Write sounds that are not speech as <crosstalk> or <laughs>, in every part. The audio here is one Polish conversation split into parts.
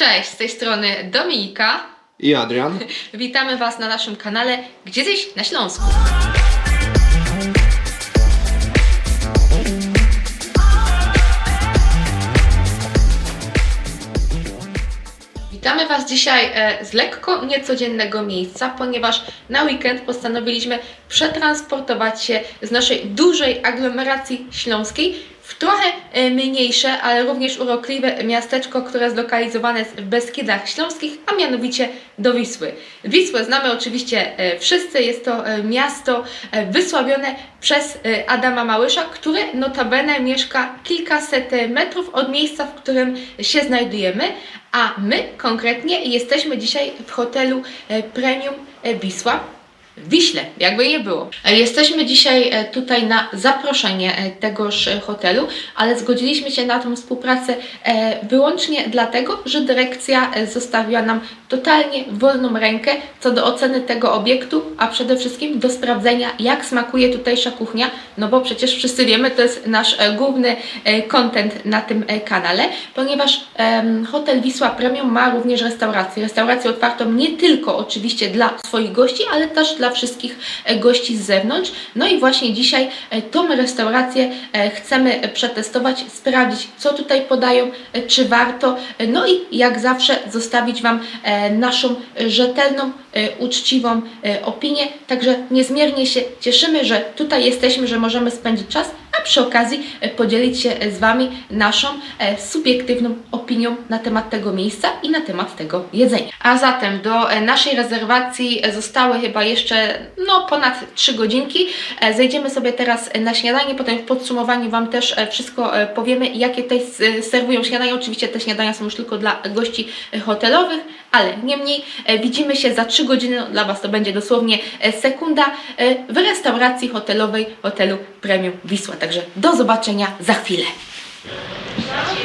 Cześć, z tej strony Dominika. I Adrian. <laughs> Witamy Was na naszym kanale Gdzieś na Śląsku. Witamy Was dzisiaj e, z lekko niecodziennego miejsca, ponieważ na weekend postanowiliśmy przetransportować się z naszej dużej aglomeracji śląskiej w trochę e, mniejsze, ale również urokliwe miasteczko, które zlokalizowane jest w Beskidach Śląskich, a mianowicie do Wisły. Wisłę znamy oczywiście e, wszyscy, jest to e, miasto wysławione przez Adama Małysza, który notabene mieszka kilkaset metrów od miejsca, w którym się znajdujemy, a my konkretnie jesteśmy dzisiaj w hotelu Premium Wisła. Wiśle, jakby nie było. E, Jesteśmy dzisiaj e, tutaj na zaproszenie e, tegoż hotelu, ale zgodziliśmy się na tą współpracę wyłącznie dlatego, że dyrekcja zostawiła nam totalnie wolną rękę co do oceny tego obiektu, a przede wszystkim do sprawdzenia, jak smakuje tutejsza kuchnia, no bo przecież wszyscy wiemy, to jest nasz główny content na tym kanale, ponieważ hotel Wisła Premium ma również restaurację. Restaurację otwartą nie tylko oczywiście dla swoich gości, ale też dla wszystkich e, gości z zewnątrz. No i właśnie dzisiaj e, tą restaurację e, chcemy przetestować, sprawdzić, co tutaj podają, czy warto. No i jak zawsze zostawić Wam naszą rzetelną, uczciwą opinię. Także niezmiernie się cieszymy, że tutaj jesteśmy, że możemy spędzić czas, a przy okazji e, podzielić się z Wami naszą e, subiektywną opinią na temat tego miejsca i na temat tego jedzenia. A zatem do e, naszej rezerwacji e, zostały chyba jeszcze no, ponad 3 godzinki. E, Zejdziemy sobie teraz e, na śniadanie, potem w podsumowaniu Wam też e, wszystko e, powiemy, jakie tutaj serwują śniadania. Oczywiście te śniadania są już tylko dla gości e, hotelowych, ale niemniej e, widzimy się za 3 godziny, no, dla Was to będzie dosłownie e, sekunda, e, w restauracji hotelowej hotelu Premium Wisła. Także do zobaczenia za chwilę.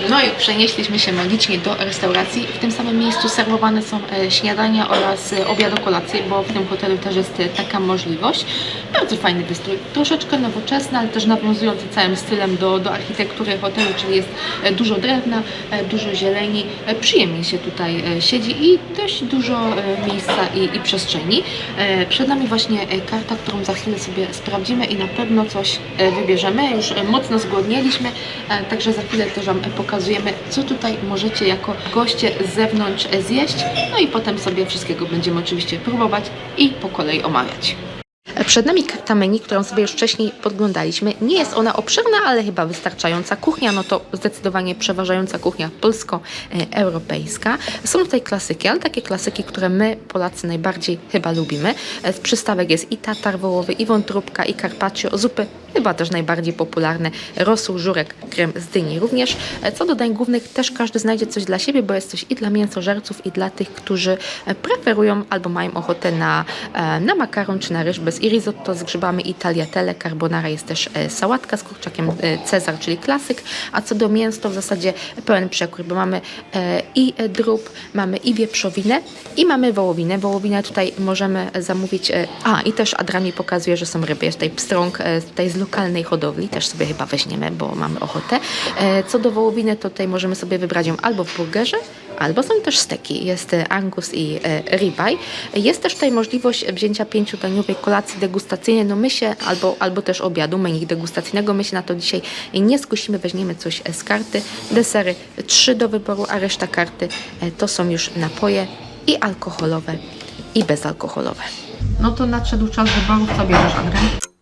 No i przenieśliśmy się magicznie do restauracji. W tym samym miejscu serwowane są e, śniadania oraz e, obiad kolacje, bo w tym hotelu też jest e, taka możliwość. Bardzo fajny wystrój, troszeczkę nowoczesny, ale też nawiązujący całym stylem do, do architektury hotelu, czyli jest dużo drewna, dużo zieleni. Przyjemnie się tutaj siedzi i dość dużo miejsca i, i przestrzeni. Przed nami właśnie karta, którą za chwilę sobie sprawdzimy i na pewno coś wybierzemy. Już mocno zgłodnieliśmy, e, także za chwilę też Wam pokazujemy, co tutaj możecie jako goście z zewnątrz zjeść. No i potem sobie wszystkiego będziemy oczywiście próbować i po kolei omawiać. Przed nami karta menu, którą sobie już wcześniej podglądaliśmy. Nie jest ona obszerna, ale chyba wystarczająca. Kuchnia, no to zdecydowanie przeważająca kuchnia polsko-europejska. Są tutaj klasyki, ale takie klasyki, które my, Polacy, najbardziej chyba lubimy. Z przystawek jest i tatar wołowy, i wątróbka, i carpaccio, zupy chyba też najbardziej popularne. Rosół, żurek, krem z dyni również. Co do dań głównych też każdy znajdzie coś dla siebie, bo jest coś i dla mięsożerców, i dla tych, którzy preferują albo mają ochotę na, e, na makaron czy na ryż bez i risotto z grzybami i tagliatelle. Carbonara jest też e, sałatka z kurczakiem e, Cezar, czyli klasyk. A co do mięs, to w zasadzie pełen przekrój, bo mamy e, i drób, mamy i wieprzowinę i mamy wołowinę. Wołowinę tutaj możemy zamówić. A, i też Adrian mi pokazuje, że są ryby. Jest tutaj pstrąg tutaj z lokalnej hodowli, też sobie chyba weźmiemy, bo mamy ochotę. Co do wołowiny, to tutaj możemy sobie wybrać ją albo w burgerze, albo są też steki. Jest e, angus i e, ribeye. Jest też tutaj możliwość wzięcia pięciodaniowej kolacji degustacyjnej, no my się, albo, albo też obiadu, menu degustacyjnego. My się na to dzisiaj nie skusimy, weźmiemy coś e, z karty. Desery trzy do wyboru, a reszta karty to są już napoje i alkoholowe, i bezalkoholowe. No to nadszedł czas wyboru. Co bierzesz, Adrian?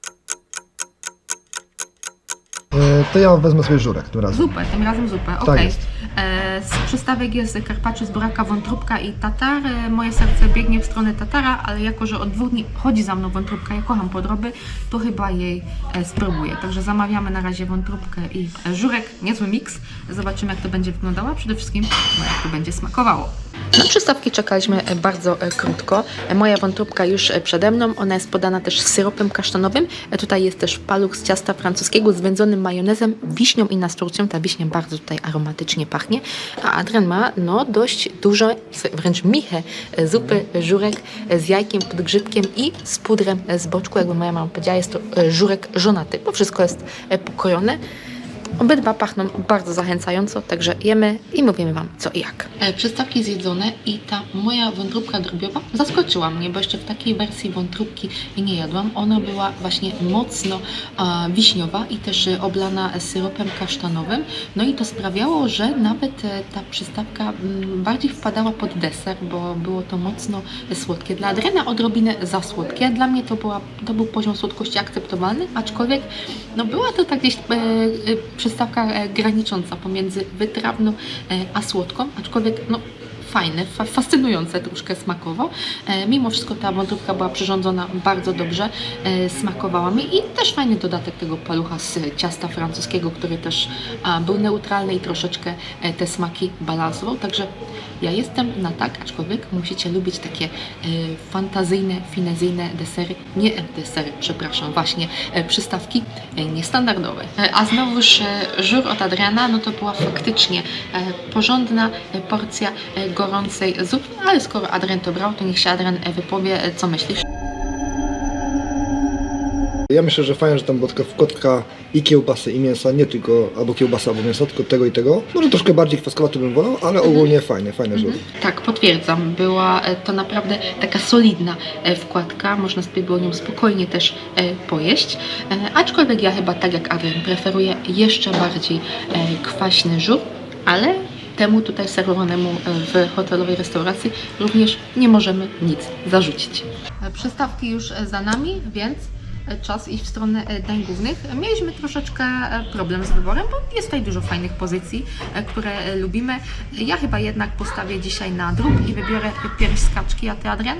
E, To ja wezmę sobie żurek tym razem. Zupę, tym razem zupę, okej. jest. E, Z przystawek jest karpaccio z buraka, wątróbka i tatar. E, Moje serce biegnie w stronę tatara, ale jako, że od dwóch dni chodzi za mną wątróbka, ja kocham podroby, to chyba jej e, spróbuję. Także zamawiamy na razie wątróbkę i e, żurek, niezły miks. Zobaczymy jak to będzie wyglądało, a przede wszystkim no, jak to będzie smakowało. Na przystawki czekaliśmy e, bardzo e, krótko. E, Moja wątróbka już przede mną. Ona jest podana też z syropem kasztanowym. Tutaj jest też paluch z ciasta francuskiego z wędzonym majonezem, wiśnią i nasturcją. Ta wiśnia bardzo tutaj aromatycznie pachnie. A Adrian ma no dość dużo, wręcz michę zupy żurek z jajkiem, podgrzybkiem i z pudrem z boczku. Jakby moja mama powiedziała, jest to żurek żonaty, bo wszystko jest e, pokrojone. Obydwa pachną bardzo zachęcająco, także jemy i mówimy Wam co i jak. E, przystawki zjedzone i ta moja wątróbka drobiowa zaskoczyła mnie, bo jeszcze w takiej wersji wątróbki nie jadłam. Ona była właśnie mocno wiśniowa i też oblana syropem kasztanowym. No i to sprawiało, że nawet e, ta przystawka mm, bardziej wpadała pod deser, bo było to mocno słodkie. Dla Adriana odrobinę za słodkie. Dla mnie to, była, to był poziom słodkości akceptowalny, aczkolwiek no była to tak gdzieś e, e, przystawka e, granicząca pomiędzy wytrawną e, a słodką, aczkolwiek no fajne, fa fascynujące troszkę smakowo. E, mimo wszystko ta wątróbka była przyrządzona bardzo dobrze, e, smakowała mi i też fajny dodatek tego palucha z ciasta francuskiego, który też a, był neutralny i troszeczkę e, te smaki balansował, także ja jestem na tak, aczkolwiek musicie lubić takie e, fantazyjne, finezyjne desery, nie desery, przepraszam, właśnie e, przystawki e, niestandardowe. E, a znowuż e, żur od Adriana, no to była faktycznie e, porządna e, porcja e, gorącej zupy, ale skoro Adrian to brał, to niech się Adrian e, wypowie, e, co myślisz. Ja myślę, że fajnie, że tam była taka wkotka i kiełbasy i mięsa, nie tylko albo kiełbasa, albo mięso, tylko tego i tego. Może troszkę bardziej kwaskowa to bym wolał, ale ogólnie fajnie, fajne żółty. Tak, potwierdzam. Była e, to naprawdę taka solidna wkładka. Można sobie było nią spokojnie też pojeść. Aczkolwiek ja chyba tak jak Adrian preferuję jeszcze bardziej kwaśny żur, ale temu tutaj serwowanemu e, w hotelowej restauracji również nie możemy nic zarzucić. E, Przystawki już e, za nami, więc czas iść w stronę dań głównych. Mieliśmy troszeczkę problem z wyborem, bo jest tutaj dużo fajnych pozycji, które lubimy. Ja chyba jednak postawię dzisiaj na drób i wybiorę pierś z kaczki, a Ty Adrian?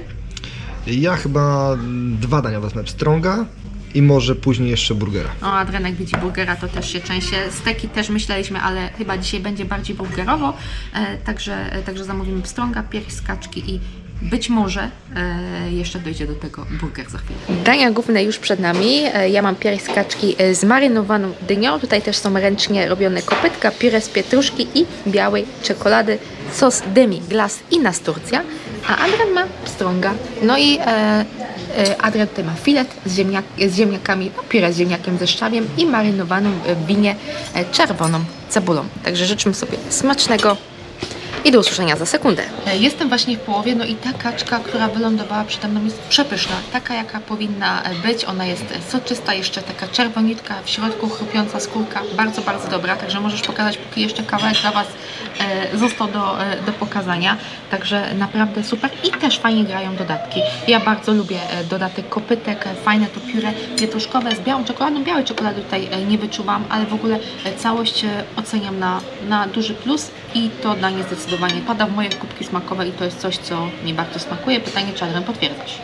Ja chyba dwa dania wezmę, pstrąga i może później jeszcze burgera. O, Adrian jak widzi burgera, to też się częściej. Steki też myśleliśmy, ale chyba dzisiaj będzie bardziej burgerowo, e, także, e, także zamówimy pstrąga, pierś z kaczki i być może e, jeszcze dojdzie do tego burger za chwilę. Dania główne już przed nami. E, Ja mam pierś z kaczki e, z marynowaną dynią. Tutaj też są ręcznie robione kopytka, pire z pietruszki i białej czekolady, sos demi glace i nasturcja. A Adrian ma pstrąga. No i e, Adrian tutaj ma filet z, ziemniak, z ziemniakami, no, pire z ziemniakiem ze szczawiem i marynowaną w winie e, czerwoną cebulą. Także życzmy sobie smacznego i do usłyszenia za sekundę. Jestem właśnie w połowie, no i ta kaczka, która wylądowała przede mną jest przepyszna, taka jaka powinna być. Ona jest soczysta, jeszcze taka czerwoniutka, w środku chrupiąca skórka, bardzo, bardzo dobra, także możesz pokazać, póki jeszcze kawałek dla Was e, został do, e, do pokazania. Także naprawdę super i też fajnie grają dodatki. Ja bardzo lubię e, dodatek kopytek, e, fajne to pióre pietruszkowe z białą czekoladą. Białej czekolady tutaj e, nie wyczuwam, ale w ogóle e, całość e, oceniam na, na duży plus i to danie zdecydowanie pada w moje kubki smakowe i to jest coś, co mi bardzo smakuje. Pytanie, czy Adrian potwierdzasz?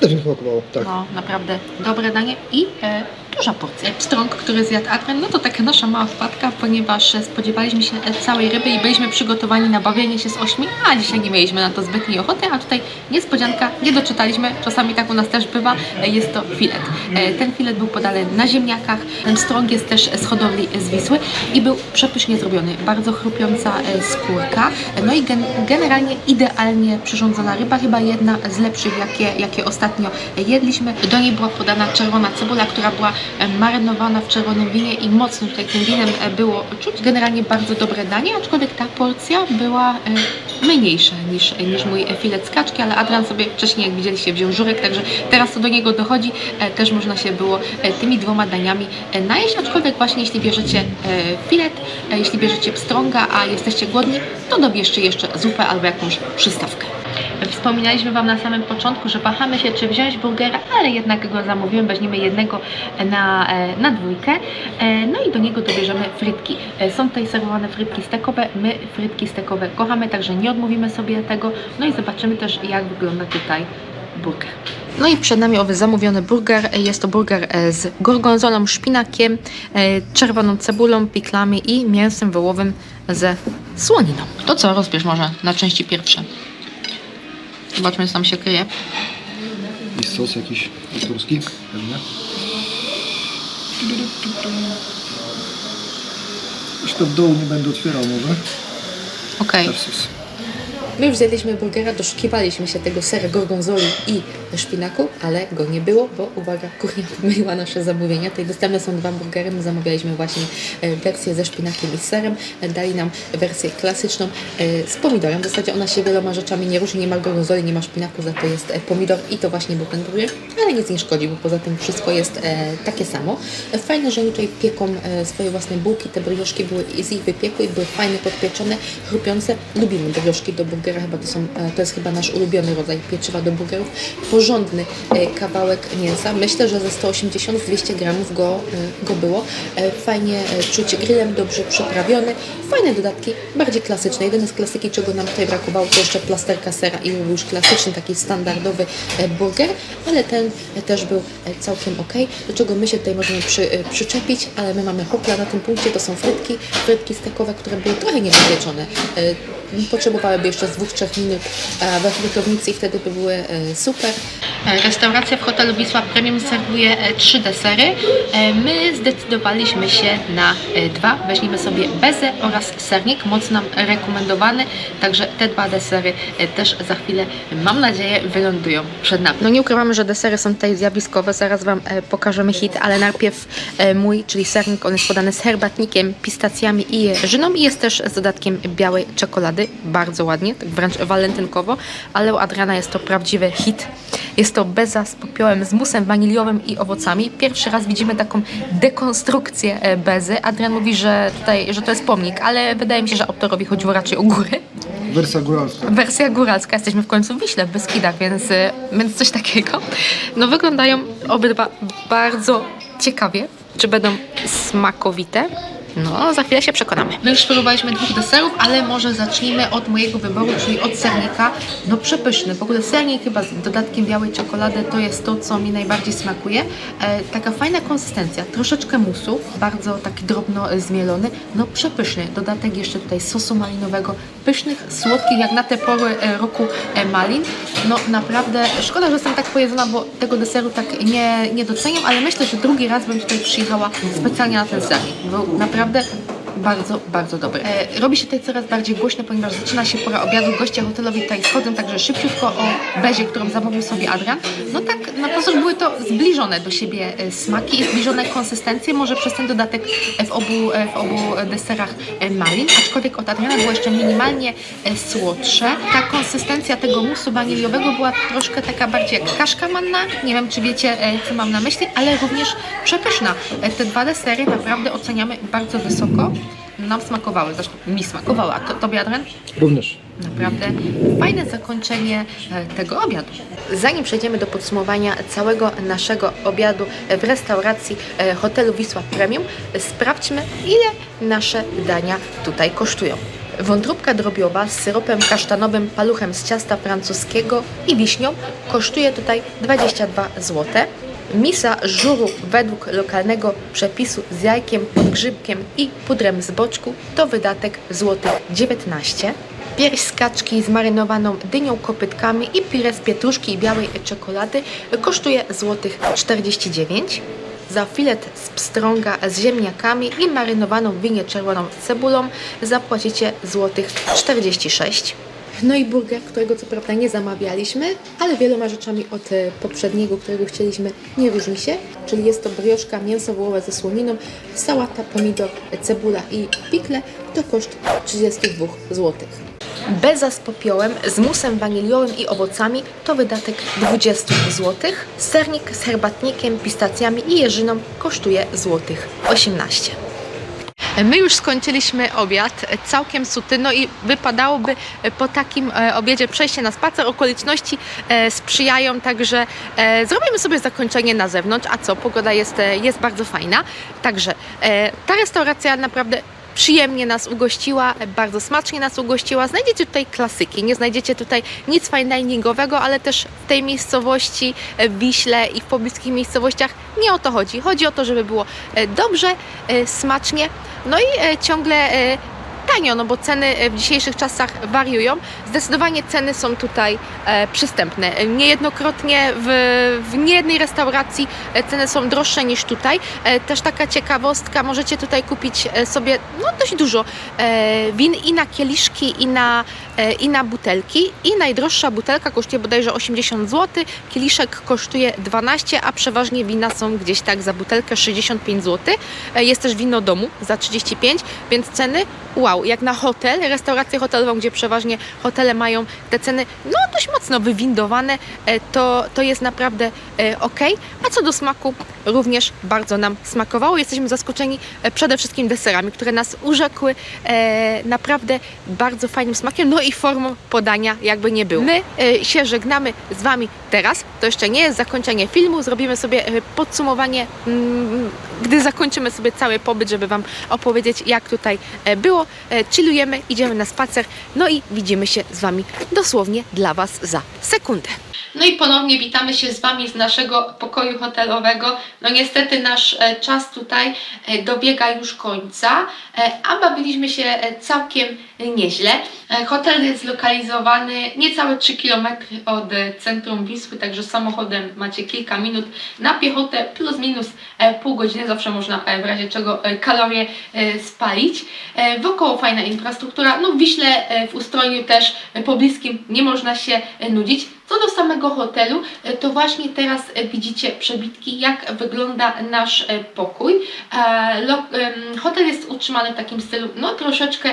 Też mi smakowało, tak. No, naprawdę dobre danie i e, duża porcja. Pstrąg, który zjadł Adrian, no to taka nasza mała wpadka, ponieważ spodziewaliśmy się całej ryby i byliśmy przygotowani na bawienie się z ośmi, a dzisiaj nie mieliśmy na to zbytniej ochoty, a tutaj niespodzianka, nie doczytaliśmy, czasami tak u nas też bywa, e, jest to filet. E, ten filet był podany na ziemniakach, ten pstrąg jest też z hodowli z Wisły i był przepysznie zrobiony, bardzo chrupiąca e, skórka, no i gen, generalnie idealnie przyrządzona ryba, chyba jedna z lepszych, jakie, jakie ostatnio jedliśmy. Do niej była podana czerwona cebula, która była marynowana w czerwonym winie i mocno tutaj tym winem e, było czuć. Generalnie bardzo dobre danie, aczkolwiek ta porcja była e, mniejsza niż, niż mój filet z kaczki, ale Adrian sobie wcześniej, jak widzieliście, wziął żurek, także teraz to do niego dochodzi. E, Też można się było e, tymi dwoma daniami e, najeść, aczkolwiek właśnie jeśli bierzecie e, filet, e, jeśli bierzecie pstrąga, a jesteście głodni, to dobierzcie jeszcze zupę albo jakąś przystawkę. Wspominaliśmy Wam na samym początku, że wahamy się, czy wziąć burgera, ale jednak go zamówiłem. Weźmiemy jednego na, e, na dwójkę. E, No i do niego dobierzemy frytki. E, Są tutaj serwowane frytki stekowe. My frytki stekowe kochamy, także nie odmówimy sobie tego. No i zobaczymy też, jak wygląda tutaj burger. No i przed nami owy zamówiony burger. Jest to burger e, z gorgonzolą, szpinakiem, e, czerwoną cebulą, piklami i mięsem wołowym ze słoniną. To co, rozbierz może na części pierwsze. Zobaczmy, co tam się kryje. I sos jakiś turski, pewnie. Już to w dołu nie będę otwierał może. Okej. Sos. My już zjedliśmy burgera, doszukiwaliśmy się tego sera gorgonzoli i szpinaku, ale go nie było, bo uwaga, kuchnia <laughs> pomyliła nasze zamówienia. Tutaj dostępne są dwa burgery, my zamawialiśmy właśnie e, wersję ze szpinakiem i serem. E, Dali nam wersję klasyczną e, z pomidorem. W zasadzie ona się wieloma rzeczami nie różni, nie ma gorgonzoli, nie ma szpinaku, za to jest pomidor i to właśnie był ten burger, ale nic nie szkodzi, bo poza tym wszystko jest takie samo. Fajne, że oni tutaj pieką swoje własne bułki, te brioszki były z ich wypieku i były fajnie podpieczone, chrupiące. Lubimy brioszki do burgera, chyba to, są, e, to jest chyba nasz ulubiony rodzaj pieczywa do burgerów. Porządny e, kawałek mięsa, myślę, że ze 180-200 gramów go, e, go było. Fajnie czuć grillem, dobrze przyprawiony. Fajne dodatki, bardziej klasyczne. Jedyne z klasyki, czego nam tutaj brakowało, to jeszcze plasterka sera i był już klasyczny, taki standardowy burger, ale ten też był całkiem ok. Do czego my się tutaj możemy przy, przyczepić, ale my mamy hopla na tym punkcie, to są frytki, frytki stekowe, które były trochę niedopieczone. Potrzebowałyby jeszcze z 2-3 minut e, we frytownicy i wtedy by były e, super. Restauracja w hotelu Wisła Premium serwuje e, trzy desery. E, My zdecydowaliśmy się na e, dwa. Weźmiemy sobie bezę oraz sernik, mocno nam rekomendowany. Także te dwa desery e, też za chwilę, mam nadzieję, wylądują przed nami. No nie ukrywamy, że desery są tutaj zjawiskowe, zaraz Wam e, pokażemy hit, ale najpierw e, mój, czyli sernik, on jest podany z herbatnikiem, pistacjami i jeżyną i jest też z dodatkiem białej czekolady, bardzo ładnie, tak wręcz walentynkowo, ale u Adriana jest to prawdziwy hit. Jest to beza z popiołem, z musem waniliowym i owocami. Pierwszy raz widzimy taką dekonstrukcję e, bezy. Adrian mówi, że tutaj, że to jest pomnik, ale wydaje mi się, że autorowi chodziło raczej o góry. Wersja góralska. Wersja góralska, jesteśmy w końcu w Wiśle, w Beskidach, więc, y, więc coś takiego. No wyglądają obydwa bardzo ciekawie. Czy będą smakowite? No, za chwilę się przekonamy. My już spróbowaliśmy dwóch deserów, ale może zacznijmy od mojego wyboru, czyli od sernika. No przepyszny. W ogóle sernik chyba z dodatkiem białej czekolady to jest to, co mi najbardziej smakuje. E, taka fajna konsystencja, troszeczkę musu, bardzo taki drobno e, zmielony. No przepyszny. Dodatek jeszcze tutaj sosu malinowego, pysznych, słodkich, jak na te pory e, roku e, malin. No naprawdę szkoda, że jestem tak pojedzona, bo tego deseru tak nie, nie doceniam, ale myślę, że drugi raz bym tutaj przyjechała specjalnie na ten sernik. Bo naprawdę bardzo, bardzo dobry. E, robi się tutaj coraz bardziej głośno, ponieważ zaczyna się pora obiadu. Goście hotelowi tutaj schodzą, także szybciutko o bezie, którą zamówił sobie Adrian. No tak, na pozór były to zbliżone do siebie e, smaki i zbliżone konsystencje, może przez ten dodatek w obu, e, w obu deserach e, malin, aczkolwiek od Adriana było jeszcze minimalnie słodsze. Ta konsystencja tego musu waniliowego była troszkę taka bardziej jak kaszka manna. Nie wiem, czy wiecie, co mam na myśli, ale również przepyszna. Te dwa desery naprawdę oceniamy bardzo wysoko. Nam smakowały, zresztą mi smakowały, a to, tobie Adrian? Również. Naprawdę fajne zakończenie e, tego obiadu. Zanim przejdziemy do podsumowania całego naszego obiadu w restauracji e, hotelu Wisła Premium, sprawdźmy ile nasze dania tutaj kosztują. Wątróbka drobiowa z syropem kasztanowym, paluchem z ciasta francuskiego i wiśnią kosztuje tutaj 22 zł. Misa żuru według lokalnego przepisu z jajkiem, podgrzybkiem i pudrem z boczku. To wydatek złotych 19 Pierś z kaczki z marynowaną dynią, kopytkami i pire z pietruszki i białej czekolady kosztuje złotych 49 za filet z pstrąga z ziemniakami i marynowaną w winie czerwoną z cebulą zapłacicie złotych 46 no i burger, którego co prawda nie zamawialiśmy, ale wieloma rzeczami od e, poprzedniego, którego chcieliśmy, nie różni się. Czyli jest to brioszka, mięso wołowe ze słoniną, sałata, pomidor, cebula i pikle. To koszt 32 zł. Beza z popiołem, z musem waniliowym i owocami to wydatek 20 zł. Sernik z herbatnikiem, pistacjami i jeżyną kosztuje złotych 18 My już skończyliśmy obiad, całkiem suty, no i wypadałoby po takim e, obiedzie przejście na spacer. Okoliczności e, sprzyjają, także e, zrobimy sobie zakończenie na zewnątrz. A co, pogoda jest, e, jest bardzo fajna. Także e, ta restauracja naprawdę przyjemnie nas ugościła, bardzo smacznie nas ugościła. Znajdziecie tutaj klasyki, nie znajdziecie tutaj nic fine diningowego, ale też w tej miejscowości, e, w Wiśle i w pobliskich miejscowościach nie o to chodzi. Chodzi o to, żeby było e, dobrze, e, smacznie, no i ciągle tanio, no bo ceny e, w dzisiejszych czasach wariują. Zdecydowanie ceny są tutaj e, przystępne. Niejednokrotnie w, w niejednej restauracji e, ceny są droższe niż tutaj. Też taka ciekawostka, możecie tutaj kupić sobie no, dość dużo win i na kieliszki, i na, i na butelki. I najdroższa butelka kosztuje bodajże 80 zł, kieliszek kosztuje 12, a przeważnie wina są gdzieś tak za butelkę 65 zł. E, Jest też wino domu za 35, więc ceny wow, jak na hotel, restaurację hotelową, gdzie przeważnie hotele mają te ceny no dość mocno wywindowane, e, to, to jest naprawdę e, ok. A co do smaku, również bardzo nam smakowało. Jesteśmy zaskoczeni e, przede wszystkim deserami, które nas urzekły e, naprawdę bardzo fajnym smakiem, no i formą podania jakby nie było. My e, się żegnamy z Wami teraz. To jeszcze nie jest zakończenie filmu. Zrobimy sobie e, podsumowanie, mm, gdy zakończymy sobie cały pobyt, żeby Wam opowiedzieć, jak tutaj e, było. Chillujemy, idziemy na spacer, no i widzimy się z Wami dosłownie dla Was za sekundę. No i ponownie witamy się z Wami z naszego pokoju hotelowego. No niestety nasz czas tutaj dobiega już końca, a bawiliśmy się całkiem nieźle. E, Hotel jest zlokalizowany niecałe 3 km od e, centrum Wisły, także samochodem macie kilka minut na piechotę, plus minus e, pół godziny, zawsze można w razie czego kalorie spalić. Wokoło fajna infrastruktura, no w Wiśle w Ustroniu też pobliskim nie można się nudzić. Co do samego hotelu, e, to właśnie teraz e, widzicie przebitki, jak wygląda nasz e, pokój. Hotel jest utrzymany w takim stylu, no troszeczkę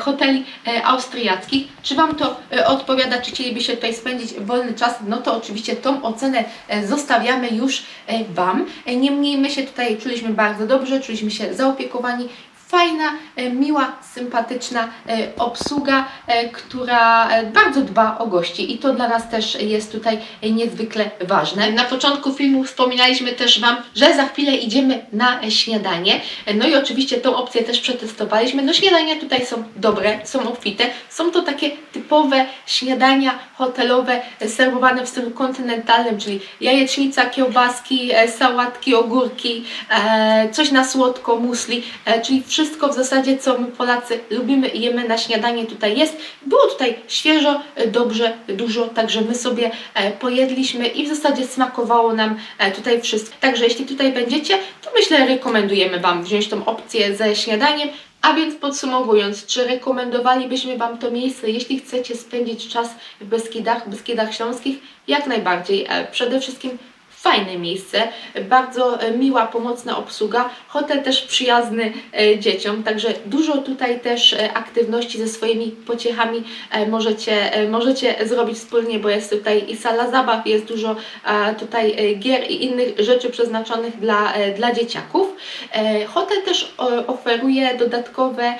hoteli austriackich. Czy Wam to odpowiada, czy chcielibyście tutaj spędzić wolny czas? No to oczywiście tą ocenę zostawiamy już Wam. Niemniej my się tutaj czuliśmy bardzo dobrze, czuliśmy się zaopiekowani. Fajna, e, miła, sympatyczna e, obsługa, e, która bardzo dba o gości i to dla nas też jest tutaj niezwykle ważne. Na początku filmu wspominaliśmy też Wam, że za chwilę idziemy na śniadanie. No i oczywiście tą opcję też przetestowaliśmy. No śniadania tutaj są dobre, są obfite. Są to takie typowe śniadania hotelowe serwowane w stylu kontynentalnym, czyli jajecznica, kiełbaski, sałatki, ogórki, coś na słodko, musli, czyli wszystko w zasadzie, co my Polacy lubimy i jemy na śniadanie tutaj jest. Było tutaj świeżo, dobrze, dużo, także my sobie e, pojedliśmy i w zasadzie smakowało nam e, tutaj wszystko. Także jeśli tutaj będziecie, to myślę rekomendujemy Wam wziąć tą opcję ze śniadaniem. A więc podsumowując, czy rekomendowalibyśmy Wam to miejsce, jeśli chcecie spędzić czas w Beskidach, Beskidach Śląskich? Jak najbardziej. E, Przede wszystkim fajne miejsce, bardzo e, miła, pomocna obsługa, hotel też przyjazny e, dzieciom, także dużo tutaj też e, aktywności ze swoimi pociechami możecie, możecie zrobić wspólnie, bo jest tutaj i sala zabaw, jest dużo tutaj gier i innych rzeczy przeznaczonych dla, dla dzieciaków. Hotel też oferuje dodatkowe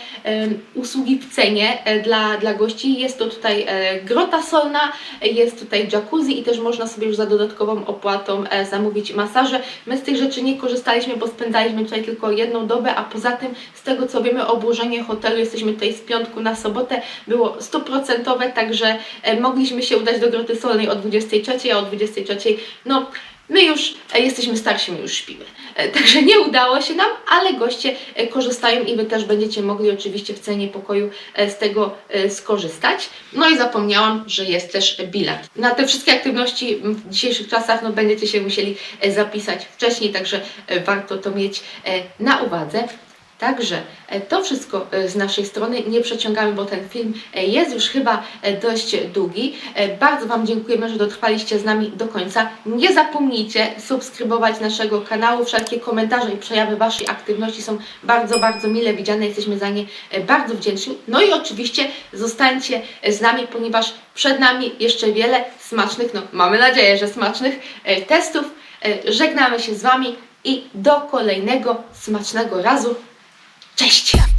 usługi w cenie dla, dla gości. Jest to tutaj grota solna, jest tutaj jacuzzi i też można sobie już za dodatkową opłatą zamówić masaże. My z tych rzeczy nie korzystaliśmy, bo spędzaliśmy tutaj tylko jedną dobę, a poza tym z tego co wiemy obłożenie hotelu, jesteśmy tutaj z piątku na sobotę, było stuprocentowe, także e, mogliśmy się udać do groty solnej o 23, a o 23 no My już e, jesteśmy starsi, my już śpimy. E, Także nie udało się nam, ale goście e, korzystają i Wy też będziecie mogli oczywiście w cenie pokoju z tego skorzystać. No i zapomniałam, że jest też bilet. Na te wszystkie aktywności w dzisiejszych czasach no, będziecie się musieli zapisać wcześniej, także warto to mieć na uwadze. Także e, to wszystko e, z naszej strony. Nie przeciągamy, bo ten film e, jest już chyba dość długi. Bardzo Wam dziękujemy, że dotrwaliście z nami do końca. Nie zapomnijcie subskrybować naszego kanału. Wszelkie komentarze i przejawy Waszej aktywności są bardzo, bardzo mile widziane. Jesteśmy za nie bardzo wdzięczni. No i oczywiście zostańcie z nami, ponieważ przed nami jeszcze wiele smacznych, no mamy nadzieję, że smacznych testów. Żegnamy się z Wami i do kolejnego smacznego razu. Cześć!